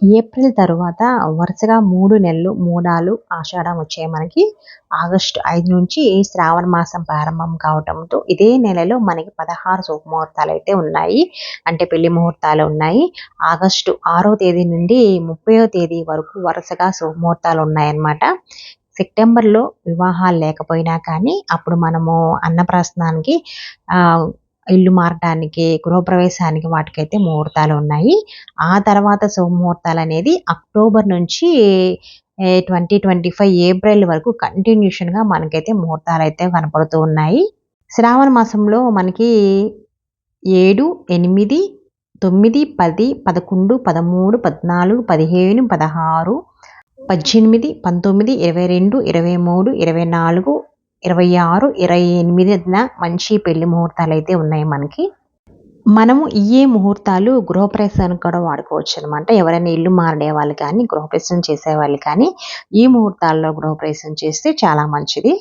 April తర్వాత వరుసగా మూడు నెలలు మూడాలు ఆషాఢం వచ్చాయి మనకి. ఆగస్టు ఐదు నుంచి శ్రావణ మాసం ప్రారంభం కావటంతో ఇదే నెలలో మనకి పదహారు శుభముహూర్తాలు అయితే ఉన్నాయి. అంటే పెళ్ళి ముహూర్తాలు ఉన్నాయి. ఆగస్టు ఆరో తేదీ నుండి ముప్పయో తేదీ వరకు వరుసగా శుభముహూర్తాలు ఉన్నాయన్నమాట. సెప్టెంబర్లో వివాహాలు లేకపోయినా కానీ అప్పుడు మనము అన్నప్రాసనానికి ఇల్లు మారడానికి గృహప్రవేశానికి వాటికైతే ముహూర్తాలు ఉన్నాయి. ఆ తర్వాత శుభముహూర్తాలు అనేది అక్టోబర్ నుంచి ట్వంటీ ట్వంటీ ఫైవ్ ఏప్రిల్ వరకు కంటిన్యూషన్గా మనకైతే ముహూర్తాలు అయితే కనపడుతూ ఉన్నాయి. శ్రావణ మాసంలో మనకి ఏడు ఎనిమిది తొమ్మిది పది పదకొండు పదమూడు పద్నాలుగు పదిహేను పదహారు పద్దెనిమిది పంతొమ్మిది ఇరవై రెండు ఇరవై మూడు ఇరవై నాలుగు ఇరవై ఆరు ఇరవై ఎనిమిదిన మంచి పెళ్ళి ముహూర్తాలు అయితే ఉన్నాయి మనకి. మనము ఈ ముహూర్తాలు గృహప్రవేశానికి కూడా వాడుకోవచ్చు అనమాట ఎవరైనా ఇల్లు మారడే వాళ్ళు కానీ గృహప్రవేశం చేసే వాళ్ళు కానీ ఈ ముహూర్తాల్లో గృహప్రవేశం చేస్తే చాలా మంచిది.